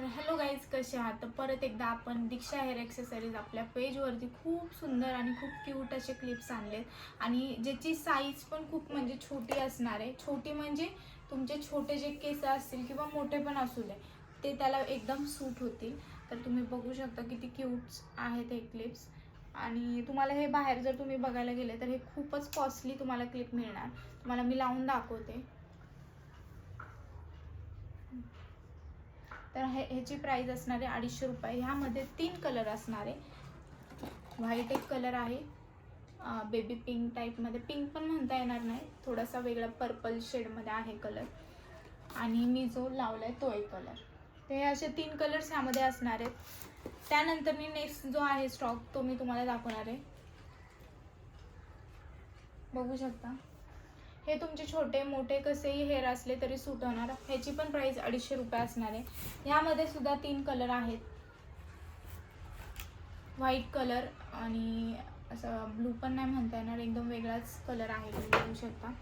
तर hello guys कसे आहात? तर परत एकदा आपण दीक्षा हेअर एक्सेसरीज आपल्या पेजवरती खूप सुंदर आणि खूप क्यूट असे क्लिप्स आणलेत. आणि ज्याची साईज पण खूप म्हणजे छोटी असणार आहे. छोटी म्हणजे तुमचे छोटे जे केस असतील किंवा मोठे पण असू दे ते त्याला एकदम सूट होतील. तर तुम्ही बघू शकता किती क्यूट्स आहेत हे क्लिप्स आणि तुम्हाला हे बाहेर जर तुम्ही बघायला गेले तर हे खूपच कॉस्टली तुम्हाला क्लिप मिळणार. तुम्हाला मी लावून दाखवते. तर हे ह्याची प्राईज असणार आहे अडीचशे रुपये ह्यामध्ये तीन कलर असणार. आहे व्हाईट एक कलर आहे. बेबी पिंक टाईपमध्ये पिंक पण म्हणता येणार नाही. थोडासा वेगळा पर्पल शेडमध्ये आहे कलर आणि मी जो लावला आहे तो एक कलर तर हे असे तीन कलर्स ह्यामध्ये असणार. आहेत त्यानंतर मी नेक्स्ट जो आहे स्टॉक तो मी तुम्हाला दाखवणार आहे. बघू शकता. हे तुमचे छोटे मोठे कसेही हेअर असले तरी सूट होणार. ह्याची पण प्राईस अडीचशे रुपये असणार आहे. ह्यामध्ये सुद्धा तीन कलर आहेत. व्हाईट कलर आणि असं ब्लू पण नाही म्हणता येणार. एकदम वेगळाच कलर आहे. तुम्ही बघू शकता.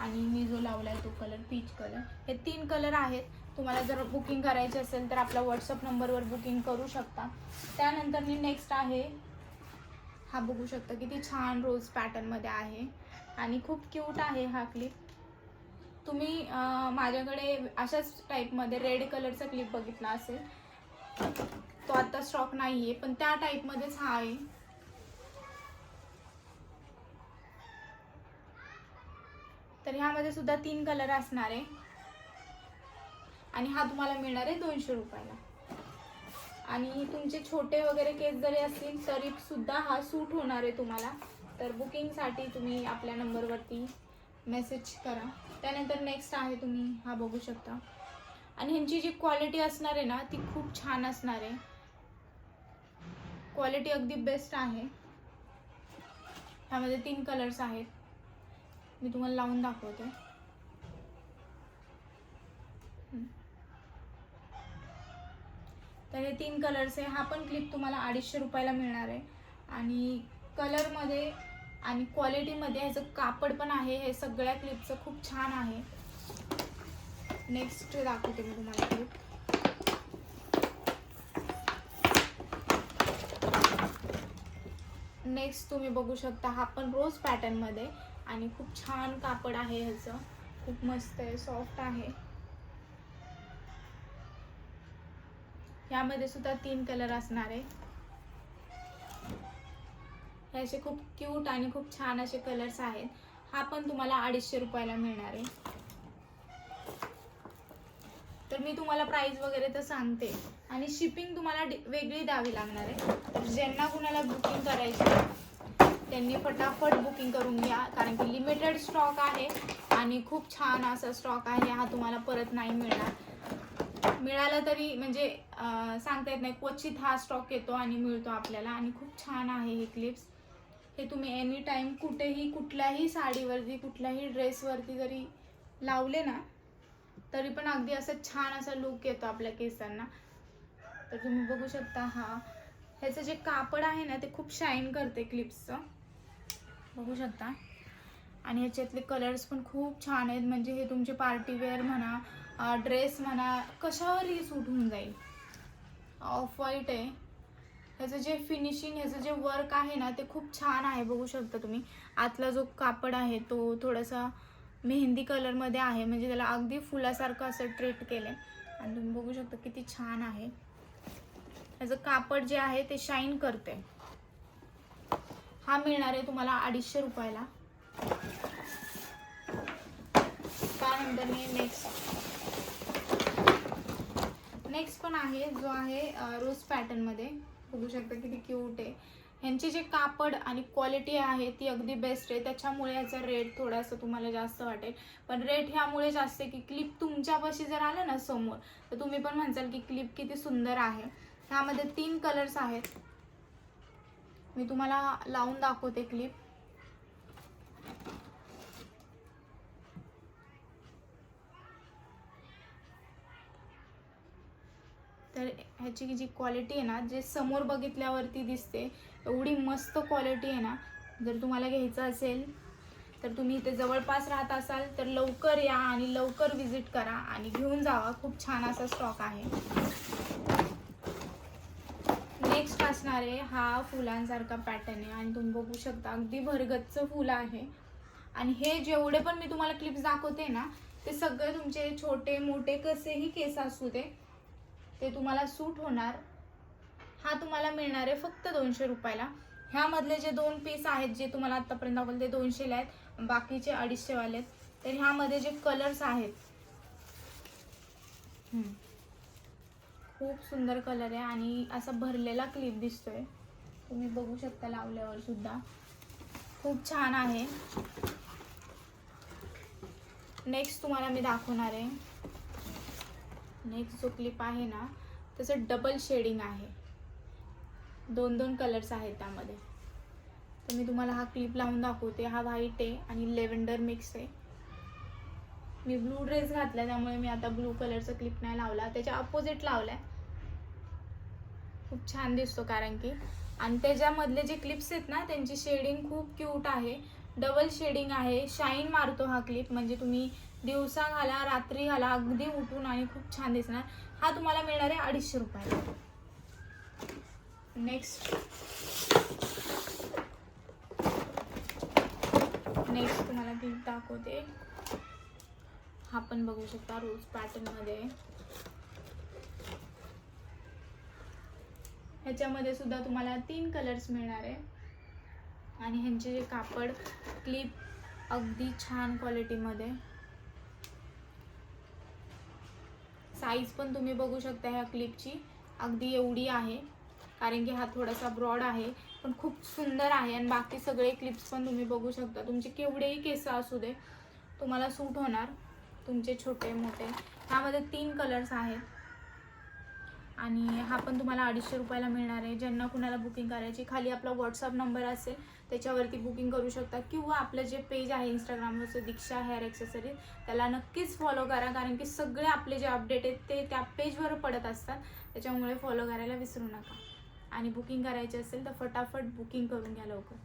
आणि मी जो लावला आहे तो कलर पीच कलर हे तीन कलर आहेत. तुम्हाला जर बुकिंग करायची असेल तर आपला व्हॉट्सअप नंबरवर बुकिंग करू शकता. त्यानंतर मी नेक्स्ट आहे. हा बघू शकता किती छान रोज पॅटर्नमध्ये आहे. आणि खूप क्यूट आहे हा क्लिप तुम्ही माझ्याकडे अशाच टाईपमध्ये रेड कलरचा क्लिप बघितला असेल. तो आता स्टॉक नाही आहे पण त्या टाईपमध्येच हा आहे. तर ह्यामध्ये सुद्धा तीन कलर असणार आहे. आणि हा तुम्हाला मिळणार आहे दोनशे रुपयाला. आणि तुमचे छोटे वगैरे केस जरी असतील तरी सुद्धा हा सूट होणार आहे तुम्हाला. तर बुकिंगसाठी तुम्ही आपल्या नंबरवरती मेसेज करा. त्यानंतर नेक्स्ट आहे तुम्ही हा बघू शकता. आणि ह्यांची जी क्वालिटी असणार आहे ना ती खूप छान असणार आहे. क्वालिटी अगदी बेस्ट आहे. ह्यामध्ये तीन कलर्स आहेत. मी तुम्हाला लावून दाखवते. तर हे तीन कलर्स आहे. हा पण क्लिप तुम्हाला अडीचशे रुपयाला मिळणार आहे. आणि कलरमध्ये आणि क्वालिटीमध्ये ह्याचं कापड पण आहे हे सगळ्या क्लिपचं खूप छान आहे. नेक्स्ट दाखवते मी तुम्हाला क्लिप नेक्स्ट तुम्ही बघू शकता हा पण रोज पॅटर्नमध्ये आणि खूप छान कापड आहे ह्याचं. खूप मस्त आहे सॉफ्ट आहे. यामध्ये सुद्धा तीन कलर असणार आहे. हे असे खूप क्यूट आणि खूप छान असे कलर्स आहेत. हा पण तुम्हाला अडीचशे रुपयाला मिळणार आहे. तर मी तुम्हाला प्राइस वगैरे तर सांगते. आणि शिपिंग तुम्हाला वेगळी द्यावी लागणार आहे. तर ज्यांना कुणाला बुकिंग करायची त्यांनी फटाफट बुकिंग करून घ्या. कारण की लिमिटेड स्टॉक आहे आणि खूप छान असा स्टॉक आहे. हा तुम्हाला परत नाही मिळणार. मिळाला तरी म्हणजे सांगता येत नाही. क्वचित हा स्टॉक येतो आणि मिळतो आपल्याला. आणि खूप छान आहे हे क्लिप्स हे तुम्ही एनी टाईम कुठेही कुठल्याही साडीवरती कुठल्याही ड्रेसवरती जरी लावले ना तरी पण अगदी असं छान असा लुक येतो आपल्या केसांना. तर तुम्ही बघू शकता हा. ह्याचं जे कापड आहे ना ते खूप शाईन करते क्लिप्सचं बघू शकता. आणि ह्याच्यातले कलर्स पण खूप छान आहेत. म्हणजे हे तुमचे पार्टीवेअर म्हणा ड्रेस म्हणा कशावरही सूट होऊन जाईल. ऑफ व्हाईट आहे. ह्याचं जे फिनिशिंग ह्याचं जे वर्क आहे ना ते खूप छान आहे बघू शकता तुम्ही. आतला जो कापड आहे तो थोडासा मेहंदी कलरमध्ये आहे. म्हणजे त्याला अगदी फुलासारखं असं ट्रीट केलं आहे आणि तुम्ही बघू शकता किती छान आहे. ह्याचं कापड जे आहे ते शाईन करते हा मिळणार आहे तुम्हाला अडीचशे रुपयाला. त्यानंतर मी नेक्स्ट नेक्स्ट पण आहे जो आहे रोज पॅटर्नमध्ये बघू शकता किती क्यूट आहे. ह्यांचे जे कापड आणि क्वालिटी आहे ती अगदी बेस्ट आहे. त्याच्यामुळे याचा रेट थोडासा तुम्हाला जास्त वाटेल. पण रेट ह्यामुळे जास्त आहे की क्लिप तुमच्यापाशी जर आलं ना समोर तर तुम्ही पण म्हणसाल की क्लिप किती सुंदर आहे. ह्यामध्ये तीन कलर्स आहेत. मी तुम्हाला लावून दाखवते क्लिप तर ह्याची जी क्वालिटी आहे ना जे समोर बघितल्यावरती दिसते एवढी मस्त क्वालिटी आहे ना. जर तुम्हाला घ्यायचं असेल तर तुम्ही इथे जवळपास राहत असाल तर लवकर या आणि लवकर विजिट करा आणि घेऊन जावा. खूप छान असा स्टॉक आहे. असणार आहे हा फुलांसारखा पॅटर्न आहे आणि तुम्ही बघू शकता अगदी भरगतचं फुलं आहे. आणि हे जेवढे पण मी तुम्हाला क्लिप्स दाखवते ना ते सगळे तुमचे छोटे मोठे कसेही केस असू दे ते तुम्हाला सूट होणार. हा तुम्हाला मिळणार आहे फक्त दोनशे रुपयाला. ह्यामधले जे दोन पीस आहेत जे तुम्हाला आत्तापर्यंत दाखवले ते दोनशेला आहेत बाकीचे अडीचशेवाले आहेत. तर ह्यामध्ये जे कलर्स आहेत खूप सुंदर कलर आहे आणि असा भरलेला क्लिप दिसतोय. तुम्ही बघू शकता लावल्यावर सुद्धा. खूप छान आहे. नेक्स्ट तुम्हाला मी दाखवणार आहे. नेक्स्ट जो क्लिप आहे ना त्याचं डबल शेडिंग आहे. दोन दोन कलर्स आहेत त्यामध्ये. तर मी तुम्हाला हा क्लिप लावून दाखवते. हा व्हाईट आहे आणि लेव्हेंडर मिक्स आहे. मी ब्लू ड्रेस घातला त्यामुळे मी आता ब्लू कलरचा क्लिप नाही लावला. त्याच्या अपोजिट लावलाय. खूप छान दिसतो कारण की. आणि त्याच्यामधले जे क्लिप्स आहेत ना त्यांची शेडिंग खूप क्यूट आहे. डबल शेडिंग आहे. शाईन मारतो हा क्लिप म्हणजे तुम्ही दिवसा घाला रात्री घाला अगदी उठून आणि खूप छान दिसणार. हा तुम्हाला मिळणार आहे अडीचशे रुपयाला. नेक्स्ट नेक्स्ट तुम्हाला क्लिप दाखवते. हा पण बघू शकता रोज पॅटर्नमध्ये ह्याच्यामध्ये सुद्धा तुम्हाला तीन कलर्स मिळणार आहे. आणि ह्यांचे जे कापड क्लिप अगदी छान क्वालिटीमध्ये साईज पण तुम्ही बघू शकता ह्या क्लिपची अगदी एवढी आहे. कारण की हा थोडासा ब्रॉड आहे पण खूप सुंदर आहे आणि बाकी सगळे क्लिप्स पण तुम्ही बघू शकता. तुमचे केवढेही केस असू दे तुम्हाला सूट होणार. तुमचे छोटे मोठे. ह्यामध्ये तीन कलर्स आहेत. आणि हा पण तुम्हाला अडीचशे रुपयाला मिळणार आहे. ज्यांना कुणाला बुकिंग करायची खाली आपला व्हॉट्सअप नंबर असेल त्याच्यावरती बुकिंग करू शकता. किंवा आपलं जे पेज आहे इंस्टाग्रामवरचं दीक्षा हेअर एक्सेसरीज त्याला नक्कीच फॉलो करा. कारण की सगळे आपले जे अपडेट आहेत ते त्या पेजवर पडत असतात. त्याच्यामुळे फॉलो करायला विसरू नका. आणि बुकिंग करायची असेल तर फटाफट बुकिंग करून घ्या लवकर.